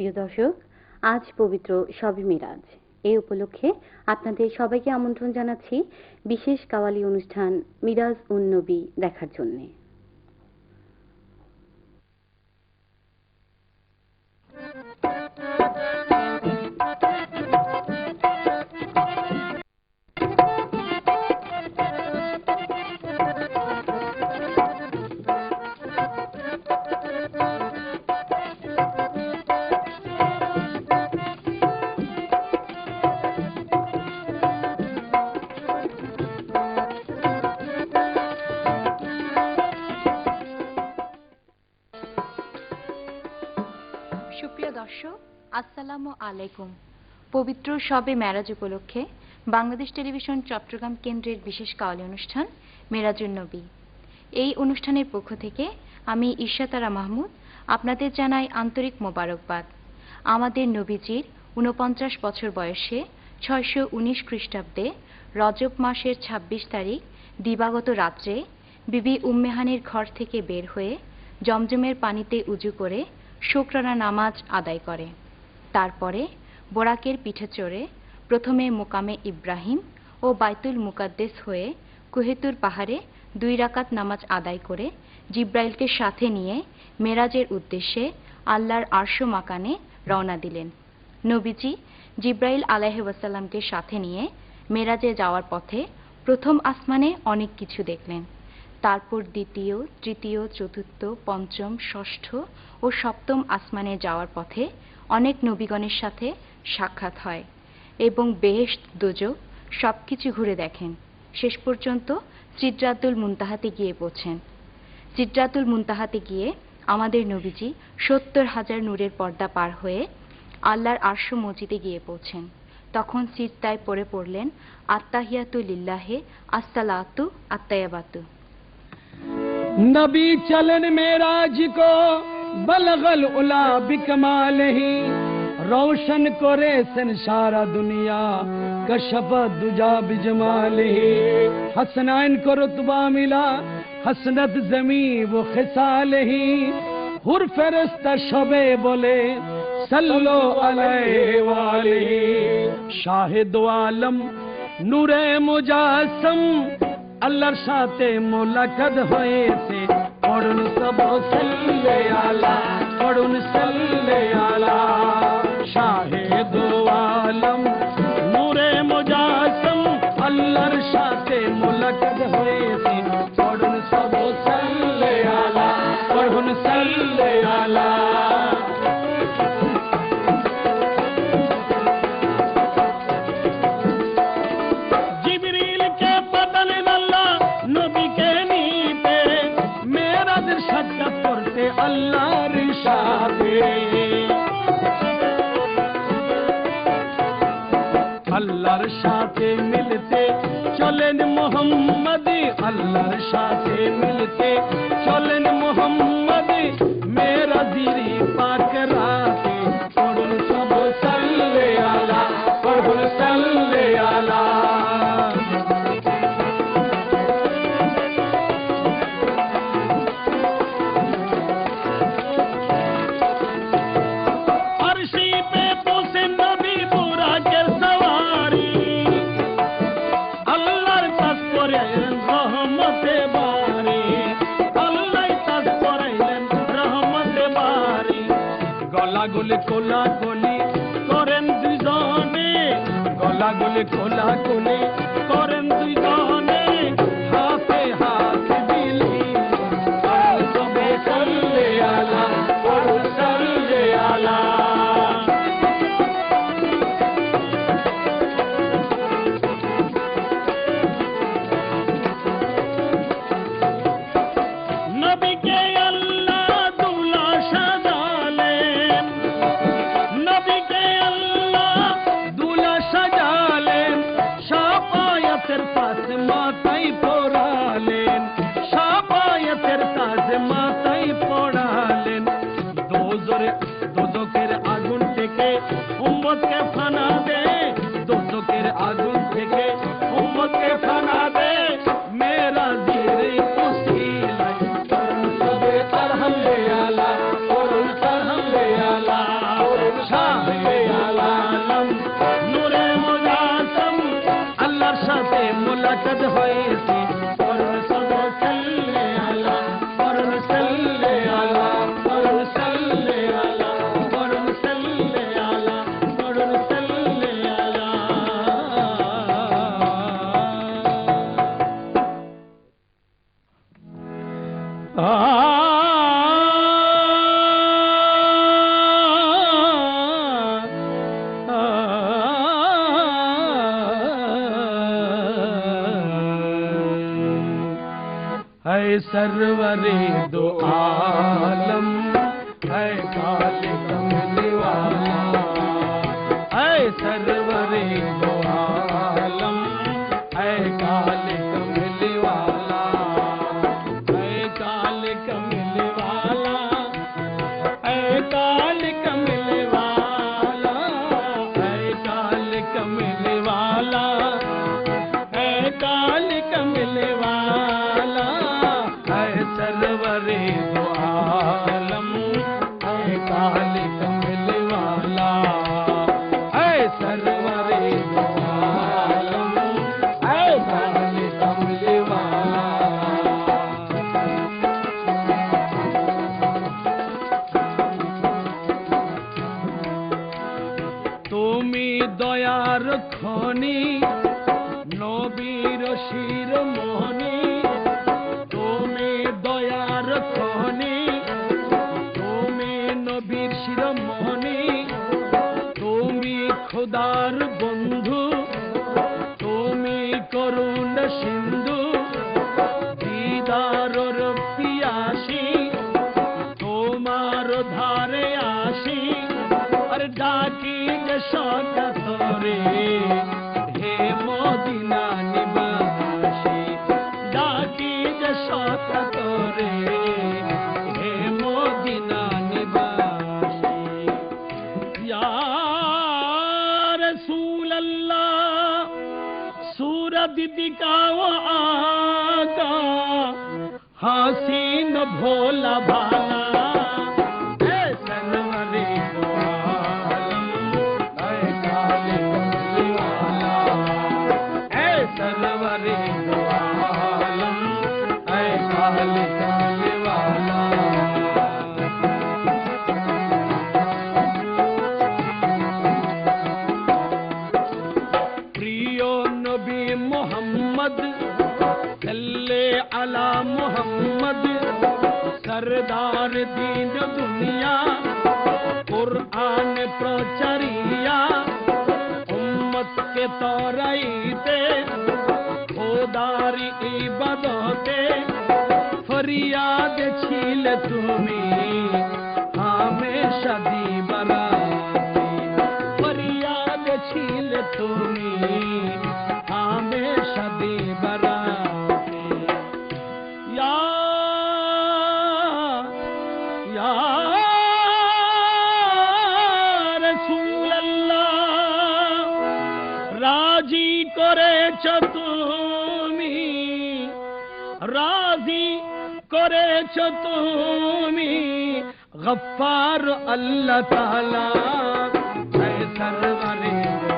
প্রিয় দর্শক, আজ পবিত্র সবে মিরাজ এই উপলক্ষে আপনাদের সবাইকে আমন্ত্রণ জানাচ্ছি বিশেষ কাওয়ালি অনুষ্ঠান মিরাজ উন্নবী দেখার জন্যে। দর্শক, আসসালামু আলাইকুম। পবিত্র শবে মেরাজ উপলক্ষে বাংলাদেশ টেলিভিশন চট্টগ্রাম কেন্দ্রের বিশেষ কাওয়ালি অনুষ্ঠান মেরাজুন নবী। এই অনুষ্ঠানের পক্ষ থেকে আমি ঈশাতারা মাহমুদ, আপনাদের জানাই আন্তরিক মোবারকবাদ। আমাদের নবীজির ঊনপঞ্চাশ বছর বয়সে ছয়শো উনিশ খ্রিস্টাব্দে রজব মাসের ২৬ তারিখ দিবাগত রাত্রে বিবি উম্মেহানির ঘর থেকে বের হয়ে জমজমের পানিতে উজু করে শুকরানা নামাজ আদায় করে। তারপরে বোরাকের পিঠে চড়ে প্রথমে মোকামে ইব্রাহিম ও বাইতুল মুকাদ্দেস হয়ে কুহেতুর পাহাড়ে দুই রাকাত নামাজ আদায় করে জিব্রাইলকে সাথে নিয়ে মেরাজের উদ্দেশ্যে আল্লাহর আরশ মাকানে রওনা দিলেন। নবীজি জিব্রাইল আলাইহাসাল্লামকে সাথে নিয়ে মেরাজে যাওয়ার পথে প্রথম আসমানে অনেক কিছু দেখলেন। তারপর দ্বিতীয়, তৃতীয়, চতুর্থ, পঞ্চম, ষষ্ঠ ও সপ্তম আসমানে যাওয়ার পথে অনেক নবীগণের সাথে সাক্ষাৎ হয় এবং বেহেশত দোজক সবকিছু ঘুরে দেখেন। শেষ পর্যন্ত সিদ্রাতুল মুনতাহাতে গিয়ে পৌঁছেন। সিদ্রাতুল মুনতাহাতে গিয়ে আমাদের নবীজি সত্তর হাজার নূরের পর্দা পার হয়ে আল্লাহর আরশ মসজিদে গিয়ে পৌঁছেন। তখন সিজদায় পড়ে পড়লেন, আত্তাহিয়াতু লিল্লাহে, আসসালাতু نبی چلن میراج کو بلغل الا بکمال ہی۔ روشن کرے سن سارا دنیا کشپ دجا بجمال ہی۔ حسنائن کو رتبہ ملا، حسنت زمین وہ خسال ہی۔ ہر فرست شبے بولے سلو علیہ والی شاہد عالم، نور مجاسم۔ আল্লাহর সাথে মোলাকাত হয়েছে। পড়ুন সব সল্লে আলা পড়ুন সল্লে আলা। আল্লাহর সাথে। আল্লাহর সাথে মিলতে চলেন মোহাম্মদ আল্লাহর সাথে মিলতে চলেন গলা গুলি কোলা গলি করেন দুজনে গলা গুলি কোলা কলি सरवरे दो आलम ऐ काले कमले वाला ऐ सरवरे दो दिखाओ आका हसीन भोला भाला کے توریتے خوداری عبادتے فریاد چھیل تمی ہمیشہ دی برائی فریاد چھیل تمی করেছ তুমি গফার আল্লাহ তাআলা ऐ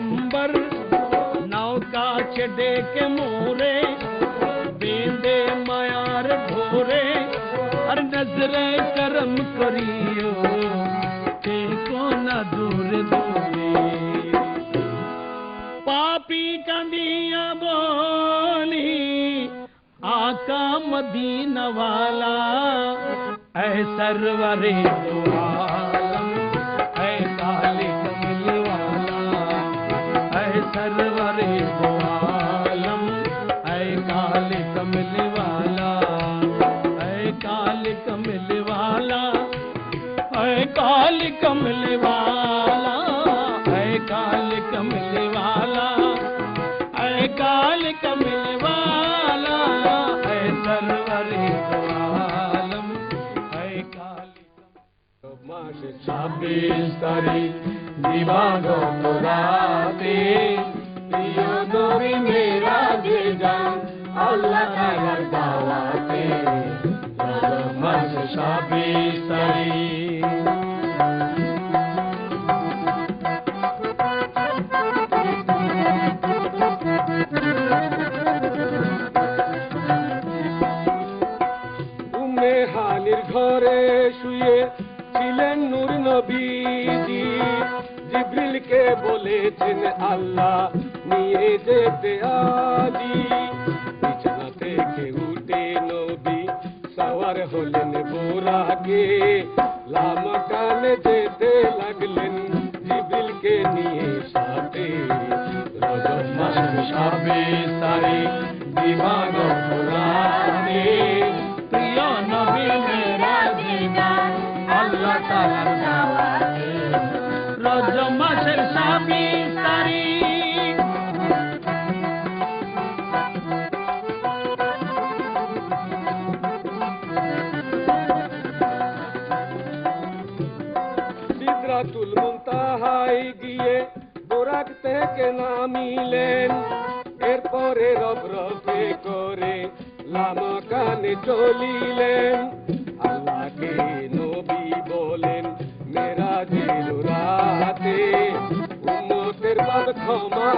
پیغمبر نو کاچ دے کے مورے بیندے میار ڈھورے ہر نظر کرم کریو تے کو نہ دور دورے پاپی کندیاں بولی آقا مدینہ والا اے کال کمل والا اے کال کمل والا اے کال کمل والا اے سرور عالم اے کال ماش چھبیس تاریخ دیوانوں کو راتے پیو دو بھی میرا دل جان اللہ کا یار دعواتے ماش چھبیس تاریخ মাসের সাবে সারি দিবাগ পুরানে প্রিয় নবী মেরাজে যান আল্লাহ তাআলার রজব মাসের ছাব্বিশ তারিখ সিদরাতুল গিয়ে বোরাক থেকে নামিলেন। লামাকানে চলিলেন। আল্লাহকে নবী বলেন মেরাজের রাতে উন্নতের পদ ক্ষমা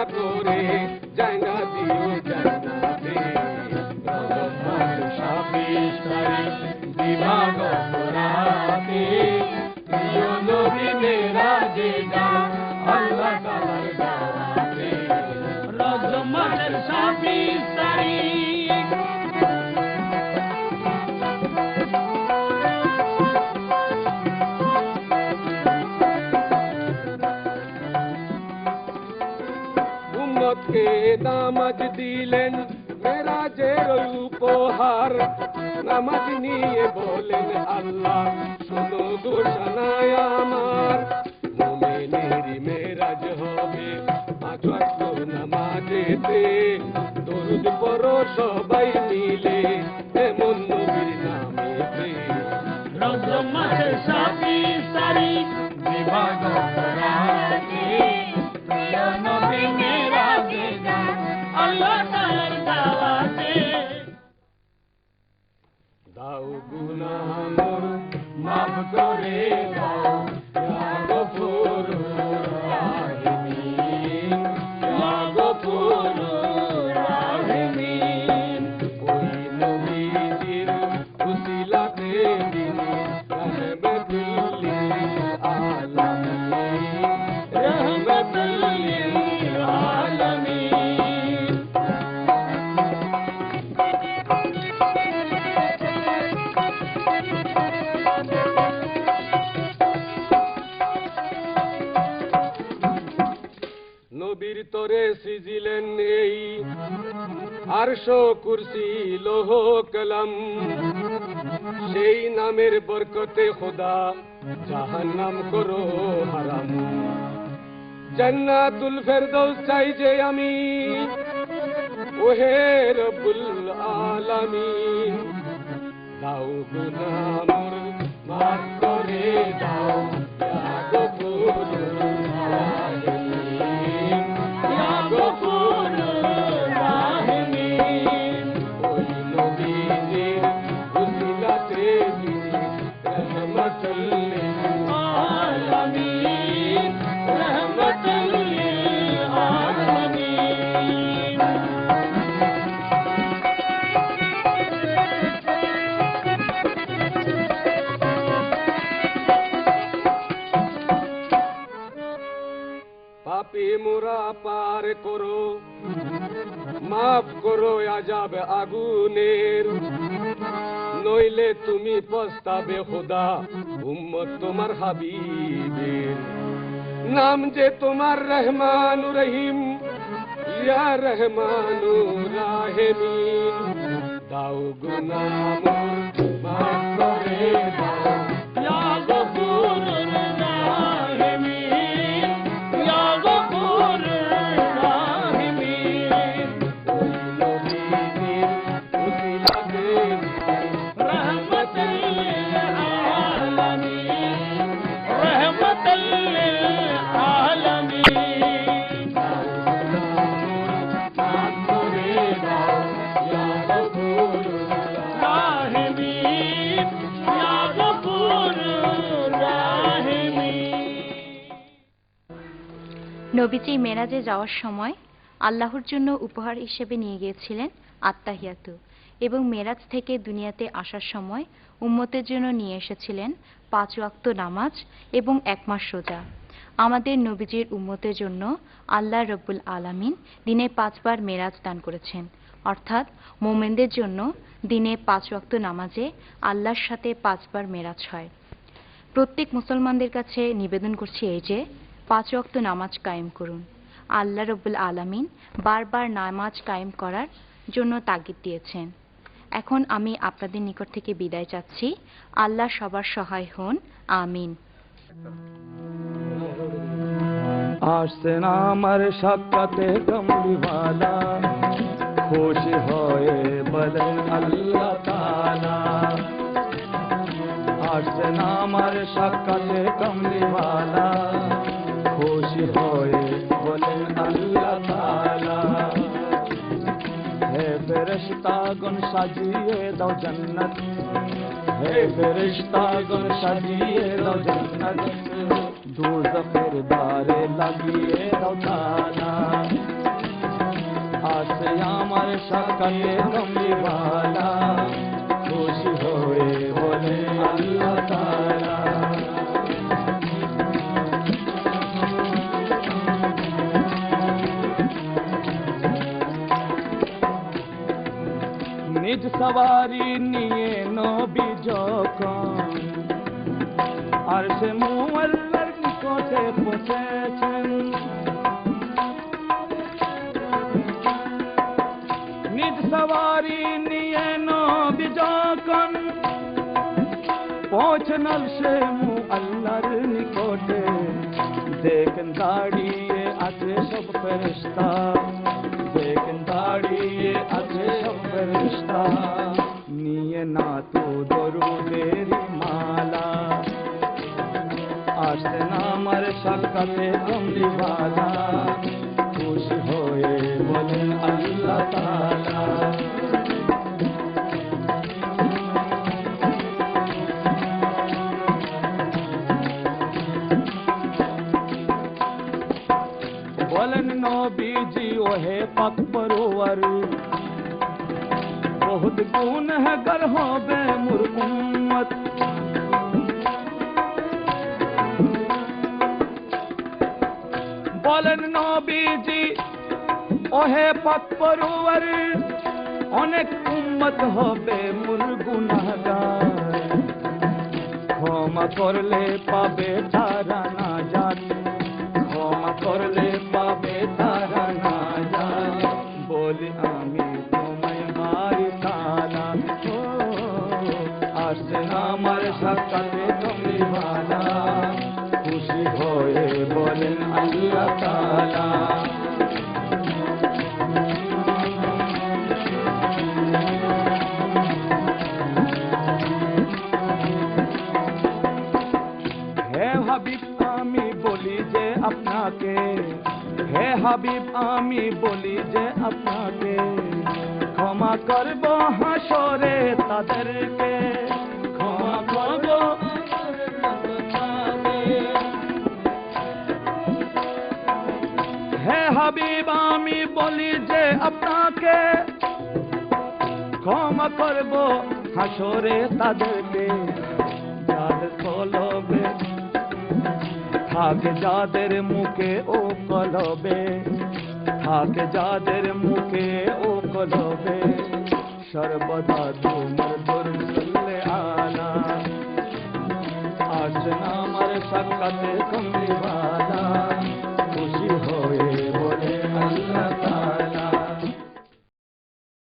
নামাজ নিয়ে বলেন আল্লাহ আমার মোমেনেরই মেরাজ হবে পাঁচ নামাজেতে দরুদ পড়ো সবাই দাও গুনা মোর মাফ করে দাও কলম সেই নামের বরকতে খোদা জাহান নাম করো হারাম। জান্নাতুল ফেরদৌস চাই যে আমি। ওহে রব্বুল আলামিন। দাও গুনামুর মাফ করে দাও গফুর আজাব আগুনের। নইলে তুমি পস্তাবে খোদা, উম্মত তোমার হাবিবের। নাম যে তোমার রহমান রহিম, ইয়া রহমান রাহেমিন। দাও গুনাহ নবীজি মেরাজে যাওয়ার সময় আল্লাহর জন্য উপহার হিসেবে নিয়ে গিয়েছিলেন আত্মাহিয়াতু এবং মেরাজ থেকে দুনিয়াতে আসার সময় উম্মতের জন্য নিয়ে এসেছিলেন পাঁচ ওয়াক্ত নামাজ এবং এক মাস রোজা। আমাদের নবীজির উম্মতের জন্য আল্লাহ রব্বুল আলামিন দিনে পাঁচবার মেরাজ দান করেছেন। অর্থাৎ মোমেনদের জন্য দিনে পাঁচ ওয়াক্ত নামাজে আল্লাহর সাথে পাঁচবার মেরাজ হয়। প্রত্যেক মুসলমানদের কাছে নিবেদন করছি এই যে পাঁচ ওয়াক্ত নামাজ কায়েম করুন। আল্লাহ রব্বুল আলামিন বারবার নামাজ কায়েম করার জন্য তাগিদ দিয়েছেন। এখন আমি আপনাদের নিকট থেকে বিদায় চাচ্ছি। আল্লাহ সবার সহায় হন। আমিন। আসছে না আমার সাক্ষাতে কমলিওয়ালা খুশি হয়ে বলেন আল্লাহ তালা আসছে না আমার সাক্ষাতে কমলিওয়ালা খুশি হয়ে বলেন আল্লাহ তালা হে ফেরেশতা গুন সাজিয়ে দাও জন্নত। হে ফেরেশতা গুন সাজিয়ে দাও জন্নত। দুজখের দ্বারে লাগিয়ে দাও তালা। আসে আমার সকালে কমলিওয়ালা নিজ সবারি নিয়ে নবী যখন। আর সে মুয়াল্লার নিকটে পৌঁছেছেন। নিজ সবারি নিয়ে নবী যখন পৌঁছনল সে মুআল্লার নিকটে। দেখেন দাঁড়িয়ে আছে সব ফেরেশতা। দেখেন দাঁড়িয়ে আছে সব ফেরেশতা নিয়ে না তো দরুদের মালা। আসতে না আমার সাক্ষাতে কমলিওয়ালা খুশি হয়ে বলেন আল্লাহ তাআলা। বলেন নবীজি, ওহে পাক পরোয়ার بہت کون ہے گر ہو بے مرکمت بولن نو بیجی اوہے پت پرور انک امت ہو بے مرگنہ گار ہوما کر لے پابے تارا نہ جات ہوما کر لے پابے تارا আমার সাক্ষাতে কমলিওয়ালা খুশি হয়ে বলেন আল্লাহ তালা হে হাবিব, আমি বলি যে আপনাকে, হে হাবিব, আমি বলি হাবিব, আমি বলি যে আপনাকে ক্ষমা হাসরে তাদেরকে যাদের কলবে, থাকে যাদের মুখে ও কলবে, থাকে যাদের মুখে ও কলবে, সর্বদা তোমার দরসলে আলা আজ আমার সাক্ষাতে কমলিওয়ালা